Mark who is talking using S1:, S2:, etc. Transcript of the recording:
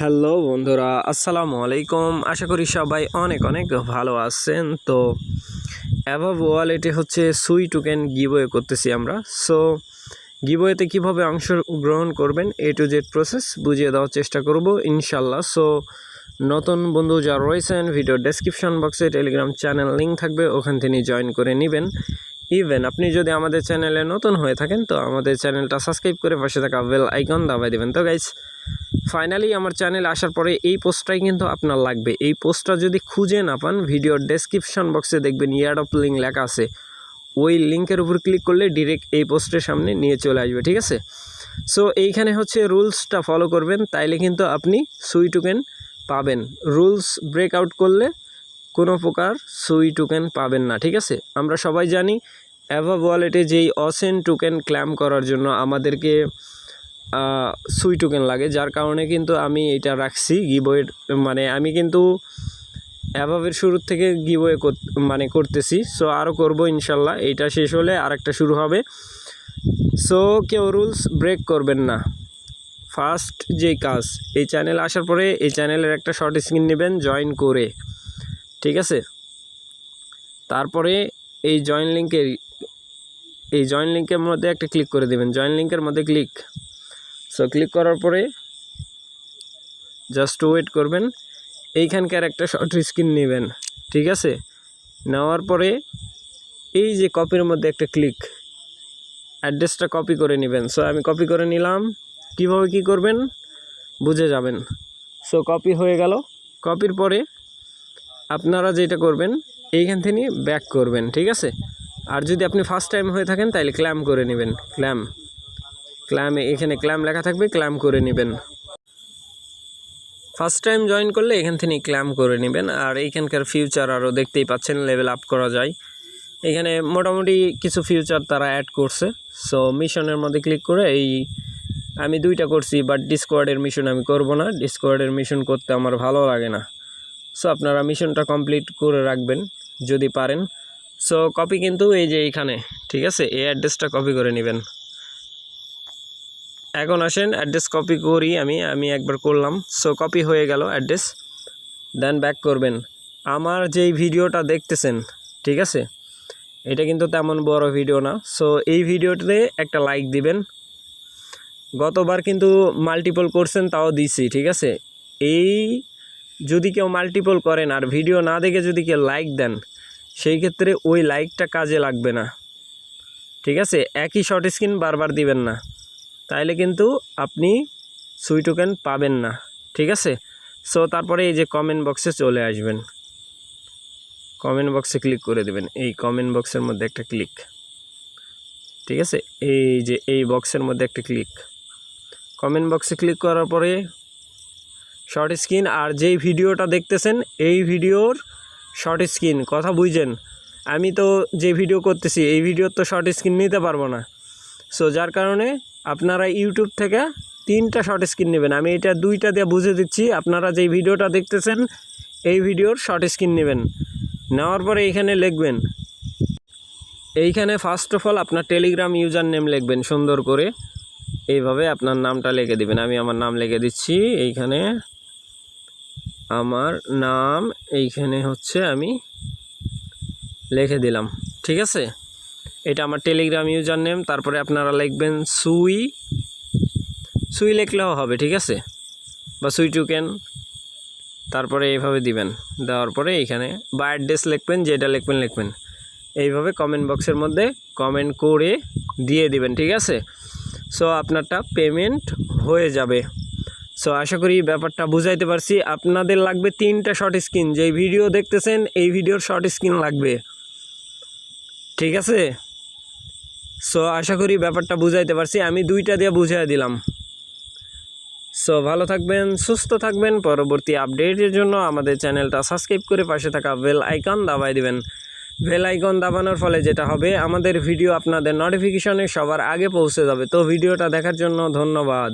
S1: Hello বন্ধুরা, আসসালামু আলাইকুম। আশা করি সবাই অনেক অনেক ভালো আছেন। তো অ্যাভাব ওয়ালেটে হচ্ছে সুই টোকেন গিবয়ে করতেছি আমরা। সো গিবয়েতে কীভাবে অংশগ্রহণ করবেন এ টু জেড প্রসেস বুঝিয়ে দেওয়ার চেষ্টা করব ইনশাল্লাহ সো নতুন বন্ধু যারা রয়েছেন, ভিডিও ডেসক্রিপশন বক্সে টেলিগ্রাম চ্যানেল লিঙ্ক থাকবে, ওখান থেকে জয়েন করে নেবেন। ইভেন আপনি যদি আমাদের চ্যানেলে নতুন হয়ে থাকেন, তো আমাদের চ্যানেলটা সাবস্ক্রাইব করে পাশে থাকা বেল আইকন দাবাই দেবেন। তো গাইস ফাইনালি আমার চ্যানেল আসার পরে এই পোস্টটাই কিন্তু আপনার লাগবে। এই পোস্টটা যদি খুঁজে না পান, ভিডিওর ডেসক্রিপশন বক্সে দেখবেন ইয়ার্ড অফ লিঙ্ক লেখা আছে। ওই লিঙ্কের উপর ক্লিক করলে ডিরেক্ট এই পোস্টের সামনে নিয়ে চলে আসবে, ঠিক আছে? সো এইখানে হচ্ছে রুলসটা ফলো করবেন, তাইলে কিন্তু আপনি সুই টোকেন পাবেন। রুলস ব্রেক আউট করলে কোনো প্রকার সুই টোকেন পাবেন না, ঠিক আছে? আমরা সবাই জানি অ্যাভা ওয়ালেটে যেই অসেন টোকেন ক্ল্যাম করার জন্য আমাদেরকে সুই টোকেন লাগে, যার কারণে কিন্তু আমি এটা রাখছি গিবয়ের মানে আমি কিন্তু অ্যাভাবের শুরুর থেকে গিবয়ে মানে করতেছি সো আরও করব ইনশাল্লাহ, এইটা শেষ হলে আরেকটা শুরু হবে। সো কেউ রুলস ব্রেক করবেন না। ফার্স্ট যেই কাজ, এই চ্যানেল আসার পরে এই চ্যানেলের একটা শর্ট স্ক্রিন নেবেন জয়েন করে। ঠিক আছে? তারপরে এই জয়েন লিঙ্কের এই জয়েন লিঙ্কের মধ্যে একটা ক্লিক করে দেবেন। জয়েন লিঙ্কের মধ্যে ক্লিক সো ক্লিক করার পরে জাস্ট ওয়েট করবেন। এইখানকার একটা শর্ট স্ক্রিন নেবেন, ঠিক আছে? নেওয়ার পরে এই যে কপির মধ্যে একটা ক্লিক অ্যাড্রেসটা কপি করে নেবেন। সো আমি কপি করে নিলাম। কীভাবে কি করবেন? বুঝে যাবেন। সো কপি হয়ে গেল। কপির পরে আপনারা যেটা করবেন, এইখান থেকে ব্যাক করবেন, ঠিক আছে? আর যদি আপনি ফার্স্ট টাইম হয়ে থাকেন, তাহলে ক্ল্যাম করে নেবেন। ক্ল্যাম ক্ল্যামে এখানে ক্ল্যাম লেখা থাকবে ক্ল্যাম করে নেবেন। ফার্স্ট টাইম জয়েন করলে এখান থেকে ক্ল্যাম করে নেবেন। আর এইখানকার ফিউচার আরও দেখতেই পাচ্ছেন লেভেল আপ করা যায়। এখানে মোটামুটি কিছু ফিউচার তারা অ্যাড করছে। সো মিশনের মধ্যে ক্লিক করে এই আমি দুইটা করছি বাট ডিসকোয়ার্ডের মিশন আমি করব না। ডিসকোয়ার্ডের মিশন করতে আমার ভালো লাগে না। সো আপনারা মিশনটা কমপ্লিট করে রাখবেন, যদি পারেন। সো কপি কিন্তু এই যে এইখানে, ঠিক আছে? এই অ্যাড্রেসটা কপি করে নেবেন। এখন আসেন অ্যাড্রেস কপি করি আমি আমি একবার করলাম। সো কপি হয়ে গেল অ্যাড্রেস। দেন ব্যাক করবেন। আমার যেই ভিডিওটা দেখতেছেন, ঠিক আছে? এটা কিন্তু তেমন বড় ভিডিও না। সো এই ভিডিওতে একটা লাইক দিবেন। গতবার কিন্তু মাল্টিপল করছেন, তাও দিছি, ঠিক আছে? এই যদি কেউ মাল্টিপল করেন আর ভিডিও না দেখে যদি কেউ লাইক দেন, সেই ক্ষেত্রে ওই লাইকটা কাজে লাগবে না। ঠিক আছে? একই শর্ট স্ক্রিন বারবার দিবেন না। তাইলে কিন্তু আপনি সুই টোকেন পাবেন না, ঠিক আছে? সো তারপরে এই যে কমেন্ট বক্সে চলে আসবেন। কমেন্ট বক্সে ক্লিক করে দেবেন। এই কমেন্ট বক্সের মধ্যে একটা ক্লিক ঠিক আছে? এই যে এই বক্সের মধ্যে একটা ক্লিক কমেন্ট বক্সে ক্লিক করার পরে শর্ট স্ক্রিন আর যেই ভিডিওটা দেখতেছেন, এই ভিডিওর শর্ট স্ক্রিন কথা বুঝছেন? আমি তো যে ভিডিও করতেছি, এই ভিডিওর তো শর্ট স্ক্রিন নিতে পারব না। সো যার কারণে আপনারা ইউটিউব থেকে তিনটা শর্ট স্ক্রিন নেবেন। আমি এটা দুইটা দিয়ে বুঝে দিচ্ছি। আপনারা যেই ভিডিওটা দেখতেছেন, এই ভিডিওর শর্ট স্ক্রিন নেবেন। নেওয়ার পরে এইখানে লিখবেন। এইখানে ফার্স্ট অফ অল আপনার টেলিগ্রাম ইউজার নেম লিখবেন সুন্দর করে। এইভাবে আপনার নামটা লিখে দিবেন। আমি আমার নাম লিখে দিচ্ছি। এইখানে আমার নাম এইখানে হচ্ছে আমি লিখে দিলাম। ঠিক আছে? এটা আমার টেলিগ্রাম ইউজার নেম তারপরে আপনারা লিখবেন সুই। সুই লিখলেও হবে, ঠিক আছে? বা সুই টুকেন তারপরে এইভাবে দিবেন। দেওয়ার পরে এইখানে বা অ্যাড্রেস লিখবেন, যেটা লিখবেন লিখবেন। এইভাবে কমেন্ট বক্সের মধ্যে কমেন্ট করে দিয়ে দিবেন, ঠিক আছে? সো আপনারটা পেমেন্ট হয়ে যাবে। সো আশা করি ব্যাপারটা বুঝাইতে পারছি। আপনাদের লাগবে তিনটা শর্ট স্ক্রিন যেই ভিডিও দেখতেছেন, এই ভিডিওর শর্ট স্ক্রিন লাগবে। ঠিক আছে? সো আশা করি ব্যাপারটা বুঝাইতে পারছি। আমি দুইটা দিয়ে বুঝাই দিলাম। সো ভালো থাকবেন, সুস্থ থাকবেন। পরবর্তী আপডেটের জন্য আমাদের চ্যানেলটা সাবস্ক্রাইব করে পাশে থাকা বেল আইকন দাবাই দিবেন। বেল আইকন দাবানোর ফলে যেটা হবে, আমাদের ভিডিও আপনাদের নোটিফিকেশনে সবার আগে পৌঁছে যাবে। তো, ভিডিওটা দেখার জন্য ধন্যবাদ।